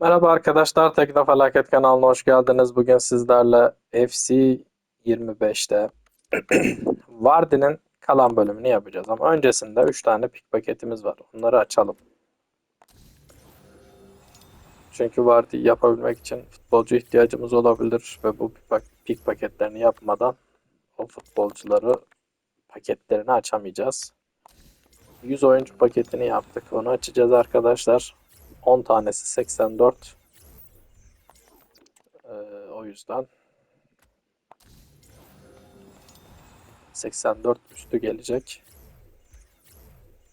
Merhaba arkadaşlar, Tekno Felaket kanalına hoş geldiniz. Bugün sizlerle FC 25'te Vardy'nin kalan bölümünü yapacağız. Ama öncesinde 3 tane pik paketimiz var. Onları açalım. Çünkü Vardy yapabilmek için futbolcu ihtiyacımız olabilir ve bu pik paketlerini yapmadan o futbolcuları paketlerini açamayacağız. 100 oyuncu paketini yaptık. Onu açacağız arkadaşlar. 10 tanesi 84. Ee, o yüzden 84 üstü gelecek.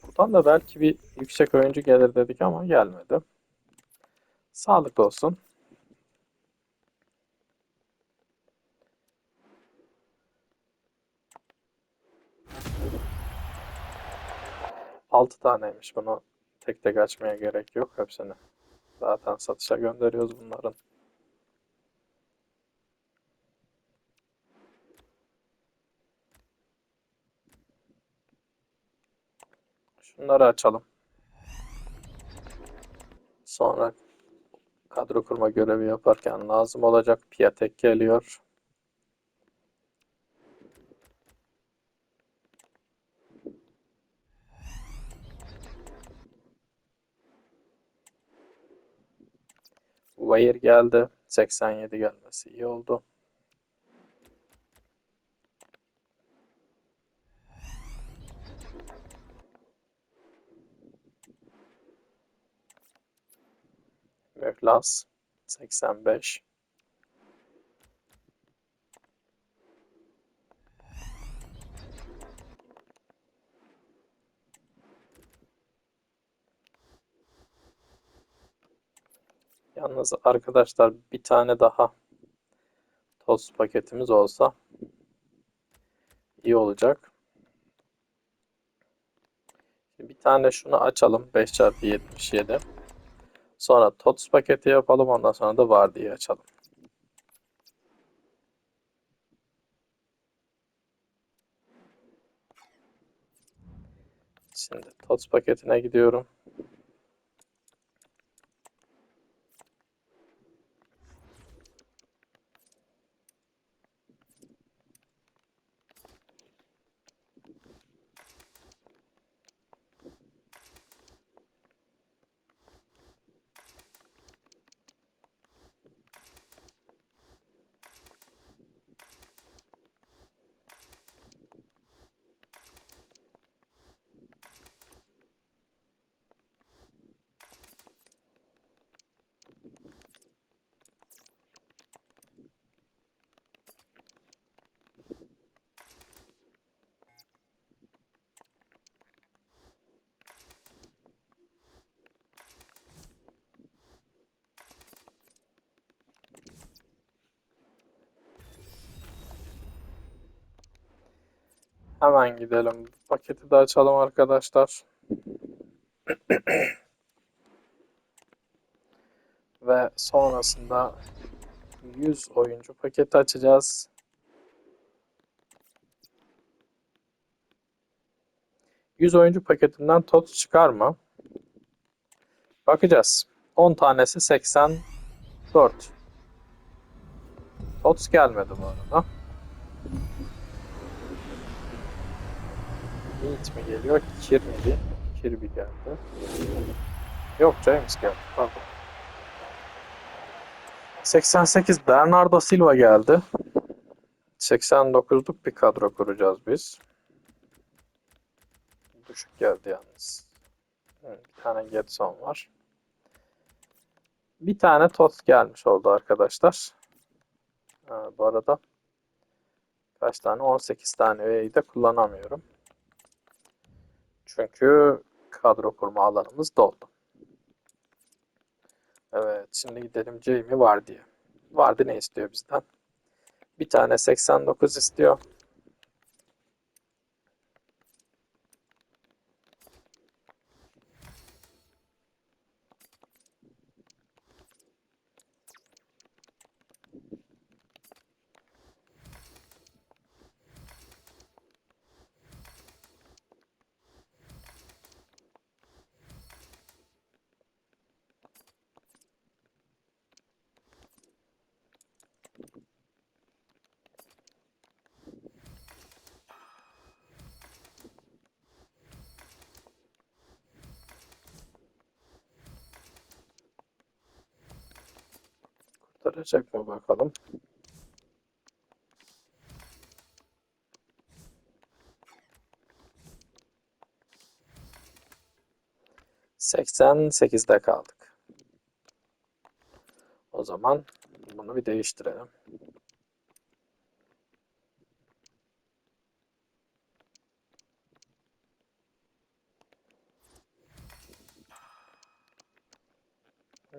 Buradan da belki bir yüksek oyuncu gelir dedik ama gelmedi. Sağlıklı olsun. Altı taneymiş bunu tek tek açmaya gerek yok hepsini. Zaten satışa gönderiyoruz bunların. Şunları açalım. Sonra kadro kurma görevi yaparken lazım olacak Piatek geliyor. Wire geldi. 87 gelmesi iyi oldu. Meflas 85. Yalnız arkadaşlar bir tane daha toz paketimiz olsa iyi olacak. Bir tane şunu açalım 5x77. Sonra TOTS paketi yapalım. Ondan sonra da var diye açalım. Şimdi TOTS paketine gidiyorum. Hemen gidelim. Paketi de açalım arkadaşlar. Ve sonrasında 100 oyuncu paketi açacağız. Yüz oyuncu paketinden tot çıkar mı? Bakacağız. 10 tanesi 84. Tots gelmedi bu arada. Meat mi geliyor? Kirby. Kirby geldi. Yok James geldi. Pardon. 88 Bernardo Silva geldi. 89'luk bir kadro kuracağız biz. Düşük geldi yalnız. Bir tane Getson var. Bir tane Tot gelmiş oldu arkadaşlar. Ha, bu arada kaç tane? 18 tane üyeyi de kullanamıyorum. Çünkü kadro kurma alanımız doldu. Evet, şimdi gidelim Jamie var diye. Vardı ne istiyor bizden? Bir tane 89 istiyor. Kurtaracak mı bakalım. Seksen sekizde kaldık. O zaman bunu bir değiştirelim.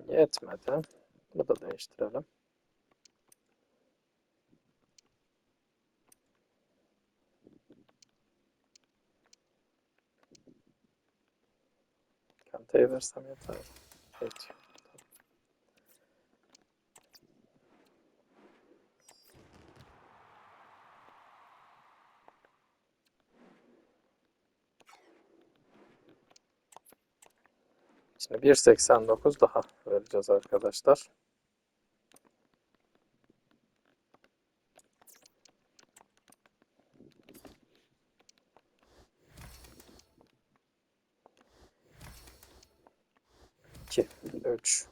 Yetmedi. Bunu da değiştirelim. Kantayı versem yeter. Yetiyor. Şimdi 1.89 daha vereceğiz arkadaşlar. İki, üç,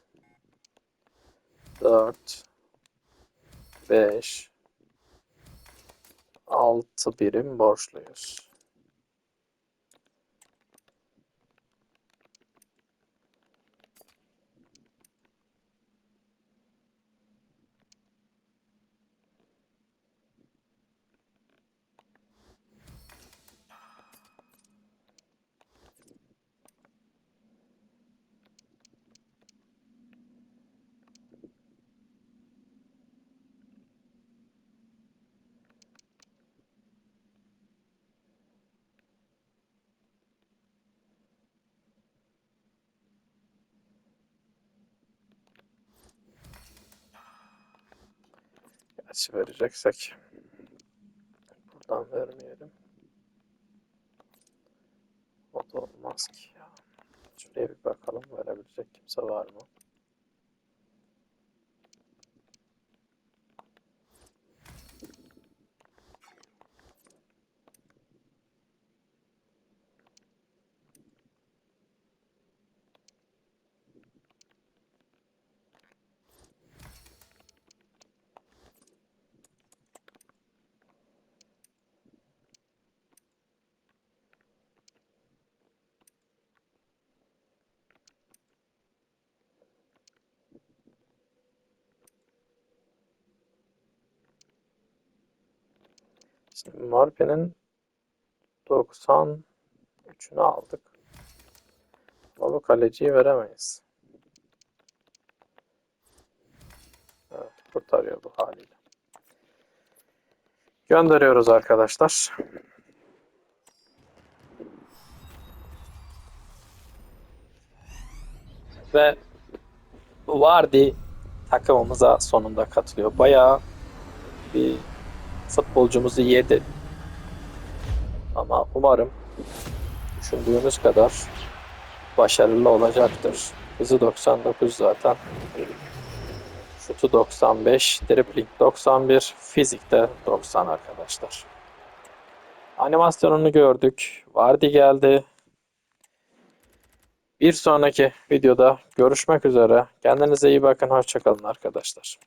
dört, beş, altı birim borçluyuz. Gerçi vereceksek buradan vermeyelim. O da olmaz ki ya. Şuraya bir bakalım verebilecek kimse var mı? Şimdi Morphe'nin 93'ünü aldık. Ama bu kaleciyi veremeyiz. Evet, kurtarıyor bu haliyle. Gönderiyoruz arkadaşlar. Ve Vardy takımımıza sonunda katılıyor. Bayağı bir futbolcumuzu yedi. Ama umarım düşündüğümüz kadar başarılı olacaktır. Hızı 99 zaten. Şutu 95, dribbling 91, fizikte 90 arkadaşlar. Animasyonunu gördük. Vardy geldi. Bir sonraki videoda görüşmek üzere. Kendinize iyi bakın. Hoşçakalın arkadaşlar.